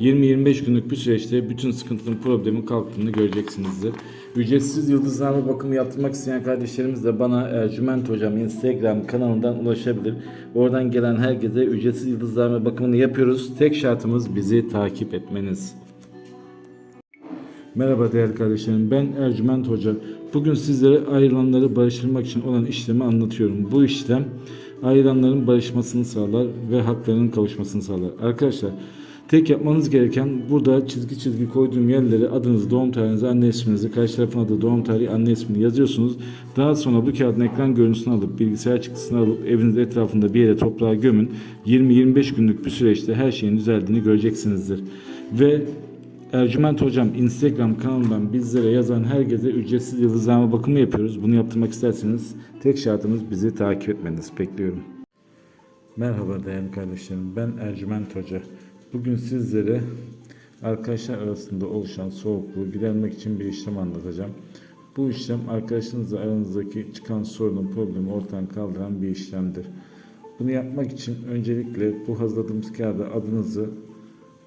20-25 günlük bir süreçte bütün sıkıntının problemin kalktığını göreceksinizdir. Ücretsiz yıldızlama bakımı yaptırmak isteyen kardeşlerimiz de bana Ercüment Hocam Instagram kanalından ulaşabilir. Oradan gelen herkese ücretsiz yıldızlama bakımını yapıyoruz. Tek şartımız bizi takip etmeniz. Merhaba değerli kardeşlerim ben Ercüment Hoca. Bugün sizlere ayrılanları barıştırmak için olan işlemi anlatıyorum. Bu işlem ayrılanların barışmasını sağlar ve haklarının kavuşmasını sağlar. Arkadaşlar tek yapmanız gereken burada çizgi çizgi koyduğum yerlere adınızı, doğum tarihinizi, anne isminizi, karşı tarafın adı, doğum tarihi, anne ismini yazıyorsunuz. Daha sonra bu kağıdın ekran görüntüsünü alıp bilgisayar çıktısını alıp evinizin etrafında bir yere toprağa gömün. 20-25 günlük bir süreçte her şeyin düzeldiğini göreceksinizdir. Ve Ercüment Hocam Instagram kanalından bizlere yazan herkese ücretsiz yıldızlama bakımı yapıyoruz. Bunu yaptırmak isterseniz tek şartımız bizi takip etmeniz. Bekliyorum. Merhaba değerli kardeşlerim. Ben Ercüment Hoca. Bugün sizlere arkadaşlar arasında oluşan soğukluğu gidermek için bir işlem anlatacağım. Bu işlem arkadaşınızla aranızdaki çıkan sorunun problemi ortadan kaldıran bir işlemdir. Bunu yapmak için öncelikle bu hazırladığımız kağıda adınızı,